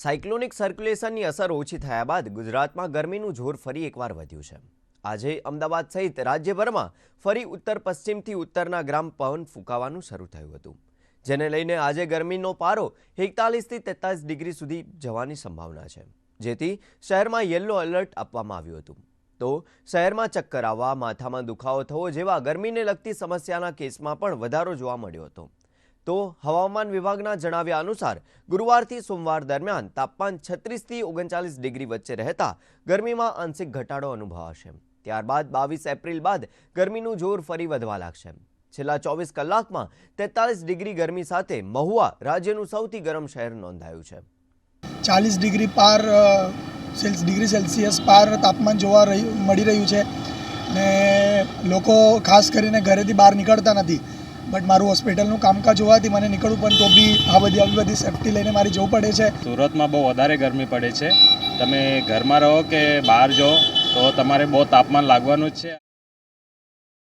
Cyclonic સર્ક્યુલેશનની અસર ઓછી થયા બાદ ગુજરાતમાં ગરમીનું જોર ફરી એકવાર વધ્યું છે. આજે અમદાવાદ સહિત રાજ્યભરમાં ફરી ઉત્તર પશ્ચિમથી ઉત્તરના ગ્રામ પવન ફૂંકાવાનું શરૂ થયું હતું. જેને લઈને આજે ગરમીનો પારો એકતાલીસથી તેતાલીસ ડિગ્રી સુધી જવાની સંભાવના છે. જેથી શહેરમાં યલો એલર્ટ આપવામાં આવ્યું હતું. તો શહેરમાં ચક્કર આવવા, માથામાં દુખાવો થવો જેવા ગરમીને લગતી સમસ્યાના કેસમાં પણ વધારો જોવા મળ્યો હતો. તો હવામાન વિભાગના જણાવ્યા અનુસાર ગુરુવારથી સોમવાર દરમિયાન તાપમાન છત્રીસથી ઓગણચાલીસ ડિગ્રી વચ્ચે રહેતા ગરમીમાં આંશિક ઘટાડો અનુભવાશે. ત્યારબાદ બાવીસ એપ્રિલ બાદ ગરમીનું જોર ફરી વધવા લાગશે. છેલ્લા ચોવીસ કલાકમાં તેતાલીસ ડિગ્રી ગરમી સાથે મહુવા રાજ્યનું સૌથી ગરમ શહેર નોંધાયું છે. ચાલીસ ડિગ્રી પાર સેલ્સ ડિગ્રી સેલ્સિયસ પાર તાપમાન જોવા મળી રહ્યું છે. ને લોકો ખાસ કરીને ઘરેથી બહાર નીકળતા નથી. બટ મારું હોસ્પિટલનું કામકાજ હોવાથી મને નીકળવું પણ તો બી આ બધી આવી બધી સેફટી લઈને મારી જવું પડે છે. સુરતમાં બહુ વધારે ગરમી પડે છે. તમે ઘરમાં રહો કે બહાર જાઓ, તો તમારે બહુ તાપમાન લાગવાનું જ છે.